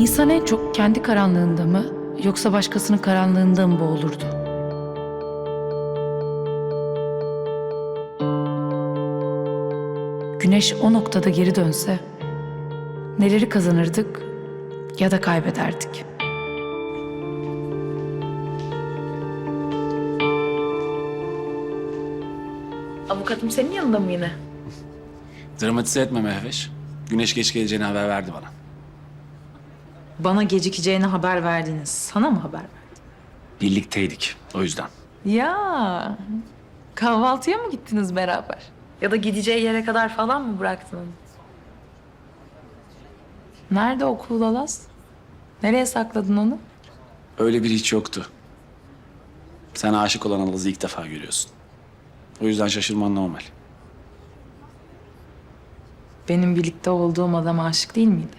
İnsan en çok kendi karanlığında mı yoksa başkasının karanlığında mı boğulurdu? Güneş o noktada geri dönse neleri kazanırdık ya da kaybederdik. Avukatım senin yanında mı yine? Dramatize etme Mehveş. Güneş geç geleceğini haber verdi bana. Bana gecikeceğini haber verdiniz. Sana mı haber verdi? Birlikteydik o yüzden. Ya kahvaltıya mı gittiniz beraber? Ya da gideceği yere kadar falan mı bıraktın onu? Nerede o kuğulalaz? Nereye sakladın onu? Öyle bir hiç yoktu. Sen aşık olan Alaz'ı ilk defa görüyorsun. O yüzden şaşırman normal. Benim birlikte olduğum adama aşık değil miydi?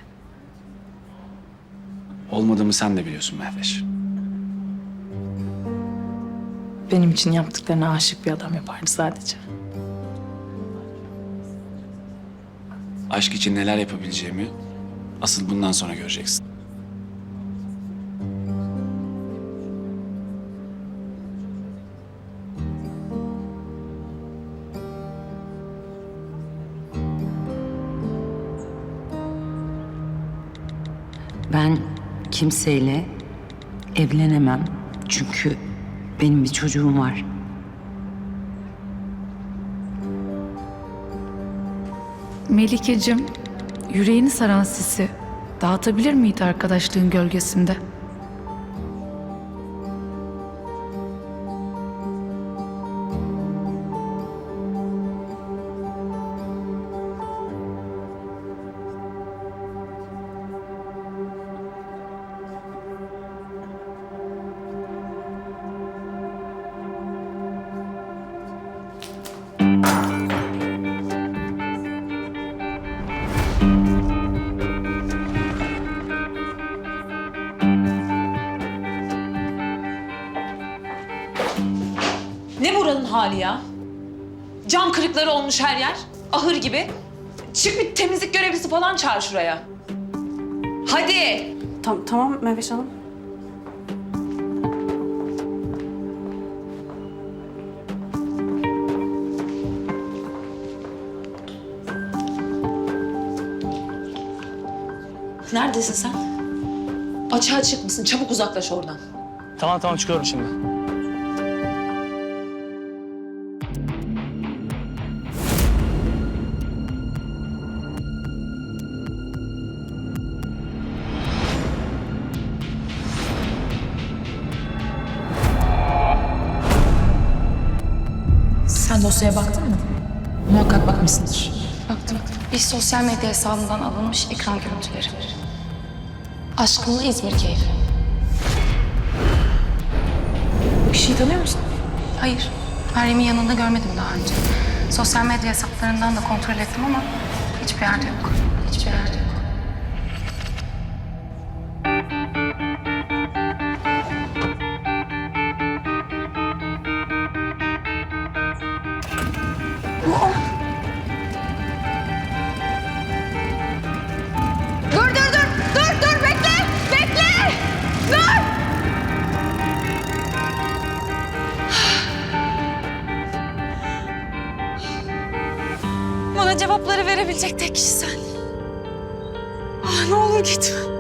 Olmadığımı sen de biliyorsun Mehveş. Benim için yaptıklarına aşık bir adam yapardı sadece. Aşk için neler yapabileceğimi asıl bundan sonra göreceksin. Ben kimseyle evlenemem. Çünkü benim bir çocuğum var. Melikeciğim, yüreğini saran sisi dağıtabilir miydi arkadaşlığın gölgesinde? Buranın hali ya? Cam kırıkları olmuş her yer. Ahır gibi. Çık bir temizlik görevlisi falan çağır şuraya. Hadi. Tam, tamam Mehveş Hanım. Neredesin sen? Açığa çıkmışsın. Çabuk uzaklaş oradan. Tamam tamam çıkıyorum şimdi. Sen dosyaya baktın mı? Muhakkak bakmışsındır. Baktım. Bir sosyal medya hesabından alınmış ekran görüntüleri. Aşkımla İzmir keyfi. Bu kişiyi tanıyor musun? Hayır. Meryem'in yanında görmedim daha önce. Sosyal medya hesaplarından da kontrol ettim ama hiçbir yerde yok. Hiçbir yerde yok. Dur dur dur. Dur dur bekle. Bekle. Dur. Bana cevapları verebilecek tek kişi sen. Ah, ne olur gitme.